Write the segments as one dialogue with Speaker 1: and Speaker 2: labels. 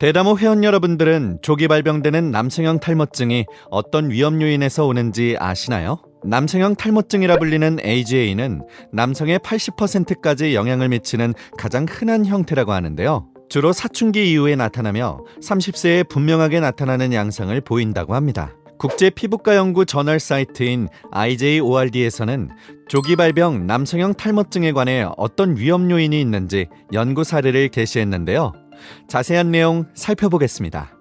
Speaker 1: 대담호 회원 여러분들은 조기 발병되는 남성형 탈모증이 어떤 위험 요인에서 오는지 아시나요? 남성형 탈모증이라 불리는 AGA는 남성의 80%까지 영향을 미치는 가장 흔한 형태라고 하는데요. 주로 사춘기 이후에 나타나며 30세에 분명하게 나타나는 양상을 보인다고 합니다. 국제 피부과 연구 저널 사이트인 IJORD에서는 조기 발병 남성형 탈모증에 관해 어떤 위험 요인이 있는지 연구 사례를 게시했는데요. 자세한 내용 살펴보겠습니다.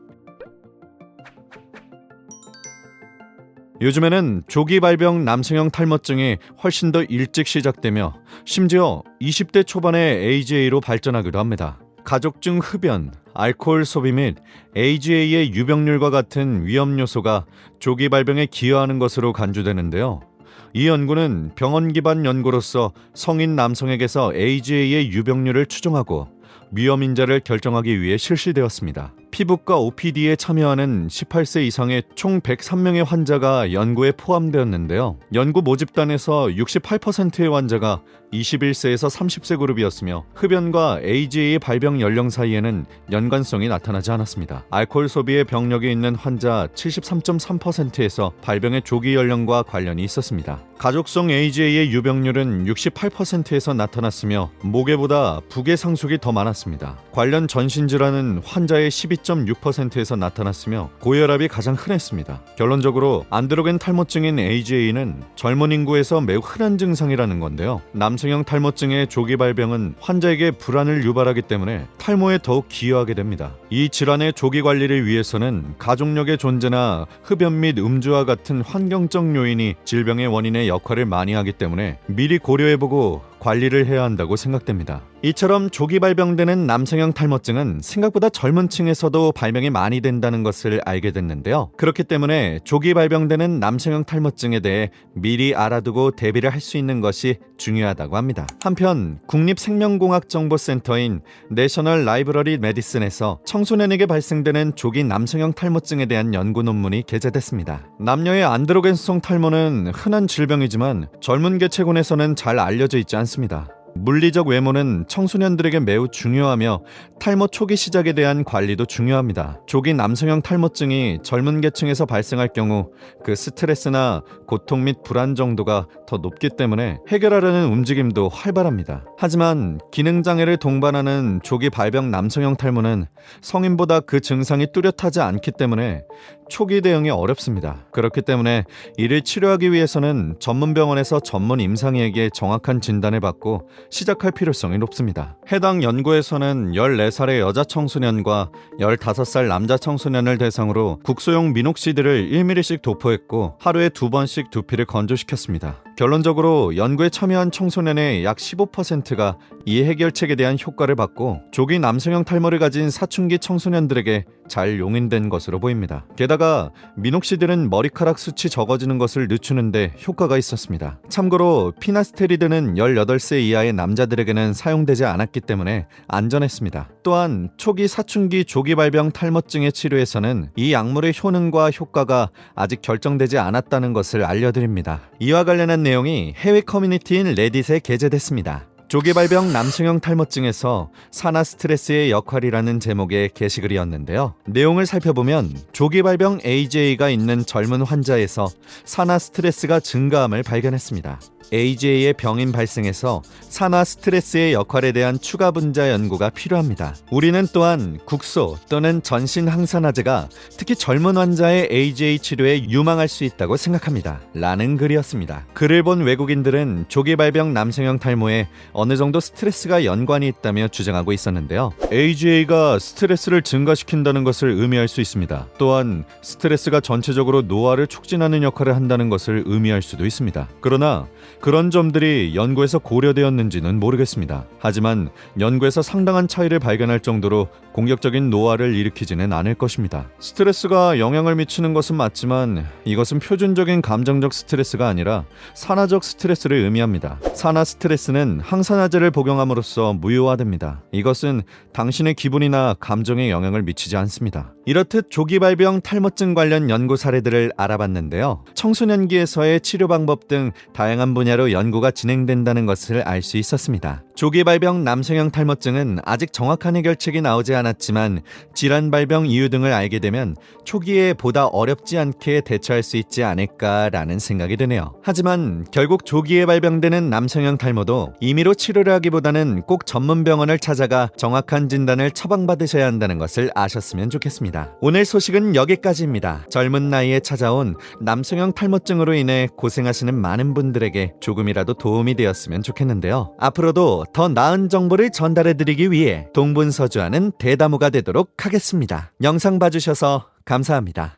Speaker 1: 요즘에는 조기 발병 남성형 탈모증이 훨씬 더 일찍 시작되며 심지어 20대 초반에 AGA로 발전하기도 합니다. 가족 중 흡연, 알코올 소비 및 AGA의 유병률과 같은 위험 요소가 조기 발병에 기여하는 것으로 간주되는데요. 이 연구는 병원 기반 연구로서 성인 남성에게서 AGA의 유병률을 추정하고 위험 인자를 결정하기 위해 실시되었습니다. 피부과 OPD에 참여하는 18세 이상의 총 103명의 환자가 연구에 포함되었는데요. 연구 모집단에서 68%의 환자가 21세에서 30세 그룹이었으며 흡연과 AGA 발병 연령 사이에는 연관성이 나타나지 않았습니다. 알코올 소비에 병력이 있는 환자 73.3%에서 발병의 조기 연령과 관련이 있었습니다. 가족성 AGA의 유병률은 68%에서 나타났으며 모계보다 부계 상속이 더 많았습니다. 관련 전신 질환은 환자의 12.6%에서 나타났으며 고혈압이 가장 흔했습니다. 결론적으로 안드로겐 탈모증인 AGA는 젊은 인구에서 매우 흔한 증상이라는 건데요. 남성형 탈모증의 조기 발병은 환자에게 불안을 유발하기 때문에 탈모에 더욱 기여하게 됩니다. 이 질환의 조기 관리를 위해서는 가족력의 존재나 흡연 및 음주와 같은 환경적 요인이 질병의 원인의 역할을 많이 하기 때문에 미리 고려해보고 관리를 해야 한다고 생각됩니다. 이처럼 조기 발병되는 남성형 탈모증은 생각보다 젊은 층에서도 발병이 많이 된다는 것을 알게 됐는데요. 그렇기 때문에 조기 발병되는 남성형 탈모증에 대해 미리 알아두고 대비를 할 수 있는 것이 중요하다고 합니다. 한편 국립생명공학정보센터인 내셔널 라이브러리 메디슨에서 청소년에게 발생되는 조기 남성형 탈모증에 대한 연구 논문이 게재됐습니다. 남녀의 안드로겐성 탈모는 흔한 질병이지만 젊은 개체군에서는 잘 알려져 있지 않습니다. 물리적 외모는 청소년들에게 매우 중요하며 탈모 초기 시작에 대한 관리도 중요합니다. 조기 남성형 탈모증이 젊은 계층에서 발생할 경우 그 스트레스나 고통 및 불안 정도가 더 높기 때문에 해결하려는 움직임도 활발합니다. 하지만 기능 장애를 동반하는 조기 발병 남성형 탈모는 성인보다 그 증상이 뚜렷하지 않기 때문에 초기 대응이 어렵습니다. 그렇기 때문에 이를 치료하기 위해서는 전문 병원에서 전문 임상의에게 정확한 진단을 받고 시작할 필요성이 높습니다. 해당 연구에서는 14살의 여자 청소년과 15살 남자 청소년을 대상으로 국소용 미녹시드를 1ml씩 도포했고 하루에 두 번씩 두피를 건조시켰습니다. 결론적으로 연구에 참여한 청소년의 약 15%가 이 해결책에 대한 효과를 받고 조기 남성형 탈모를 가진 사춘기 청소년들에게 잘 용인된 것으로 보입니다. 게다가 미녹시드는 머리카락 수치 적어지는 것을 늦추는데 효과가 있었습니다. 참고로 피나스테리드는 18세 이하의 남자들에게는 사용되지 않았기 때문에 안전했습니다. 또한 초기 사춘기 조기 발병 탈모증의 치료에서는 이 약물의 효능과 효과가 아직 결정되지 않았다는 것을 알려드립니다. 이와 관련한 내용이 해외 커뮤니티인 레딧에 게재됐습니다. 조기 발병 남성형 탈모증에서 산화 스트레스의 역할이라는 제목의 게시글이었는데요. 내용을 살펴보면 조기 발병 AJ가 있는 젊은 환자에서 산화 스트레스가 증가함을 발견했습니다. AJ의 병인 발생에서 산화 스트레스의 역할에 대한 추가 분자 연구가 필요합니다. 우리는 또한 국소 또는 전신 항산화제가 특히 젊은 환자의 AJ 치료에 유망할 수 있다고 생각합니다. 라는 글이었습니다. 글을 본 외국인들은 조기 발병 남성형 탈모에 어느 정도 스트레스가 연관이 있다며 주장하고 있었는데요. AGA가 스트레스를 증가시킨다는 것을 의미할 수 있습니다. 또한 스트레스가 전체적으로 노화를 촉진하는 역할을 한다는 것을 의미할 수도 있습니다. 그러나 그런 점들이 연구에서 고려되었는지는 모르겠습니다. 하지만 연구에서 상당한 차이를 발견할 정도로 공격적인 노화를 일으키지는 않을 것입니다. 스트레스가 영향을 미치는 것은 맞지만 이것은 표준적인 감정적 스트레스가 아니라 산화적 스트레스를 의미합니다. 산화 스트레스는 항산화제를 복용함으로써 무효화됩니다. 이것은 당신의 기분이나 감정에 영향을 미치지 않습니다. 이렇듯 조기 발병 탈모증 관련 연구 사례들을 알아봤는데요. 청소년기에서의 치료 방법 등 다양한 분야 로 연구가 진행된다는 것을 알 수 있었습니다. 조기 발병 남성형 탈모증은 아직 정확한 해결책이 나오지 않았지만 질환 발병 이유 등을 알게 되면 초기에 보다 어렵지 않게 대처할 수 있지 않을까라는 생각이 드네요. 하지만 결국 조기에 발병되는 남성형 탈모도 임의로 치료를 하기보다는 꼭 전문 병원을 찾아가 정확한 진단을 처방받으셔야 한다는 것을 아셨으면 좋겠습니다. 오늘 소식은 여기까지입니다. 젊은 나이에 찾아온 남성형 탈모증으로 인해 고생하시는 많은 분들에게 조금이라도 도움이 되었으면 좋겠는데요. 앞으로도 더 나은 정보를 전달해 드리기 위해 동분서주하는 대다무가 되도록 하겠습니다. 영상 봐주셔서 감사합니다.